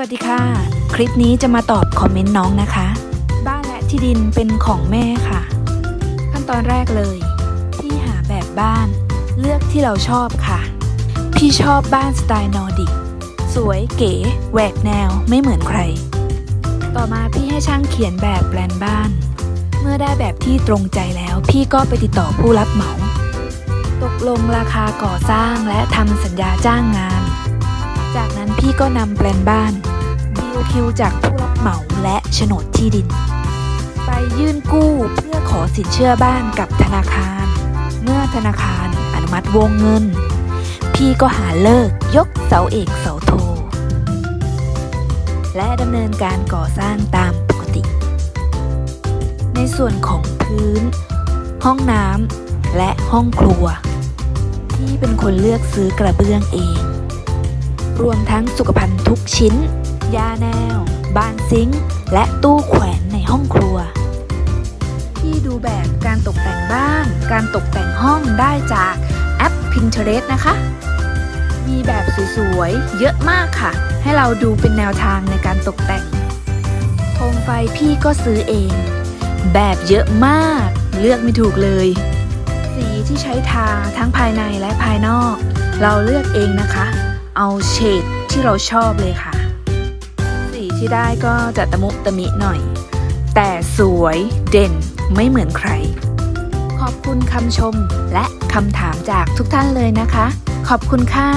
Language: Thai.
วัสดีค่ะ คลิปนี้จะมาตอบคอมเมนต์น้องนะคะ บ้านและที่ดินเป็นของแม่ค่ะ ขั้นตอนแรกเลยพี่หาแบบบ้าน เลือกที่เราชอบค่ะ พี่ชอบบ้านสไตล์นอร์ดิกสวยเก๋แหวกแนวไม่เหมือนใคร ต่อมาพี่ให้ช่างเขียนแบบแปลนบ้าน เมื่อได้แบบที่ตรงใจแล้ว พี่ก็ไปติดต่อผู้รับเหมา ตกลงราคาก่อสร้างและทำสัญญาจ้างงาน จากนั้นพี่ก็นำแปลนบ้าน ลคิวจากผู้รับเหมาและโฉนดที่ดิน ไปยื่นกู้เพื่อขอสินเชื่อบ้านกับธนาคาร เมื่อธนาคารอนุมัติวงเงิน พี่ก็หาเลิกยกเสาเอกเสาโท และดำเนินการก่อสร้างตามปกติ ในส่วนของพื้น ห้องน้ำและห้องครัว พี่เป็นคนเลือกซื้อกระเบื้องเองรวมทั้งสุขภัณฑ์ทุกชิ้น ยาแนว บานซิงค์และตู้แขวนในห้องครัว ที่ดูแบบการตกแต่งบ้าน การตกแต่งห้องได้จากแอป Pinterest นะคะ มีแบบสวยๆ เยอะมากค่ะ ให้เราดูเป็นแนวทางในการตกแต่งโคมไฟพี่ก็ซื้อเอง แบบเยอะมาก เลือกไม่ถูกเลย สีที่ใช้ทาทั้งภายในและภายนอก เราเลือกเองนะคะ เอาเฉดที่เราชอบเลยค่ะ ที่ได้ก็จะตะมุตะมิหน่อย แต่สวยเด่นไม่เหมือนใคร ขอบคุณคำชมและคำถามจากทุกท่านเลยนะคะ ขอบคุณค่ะ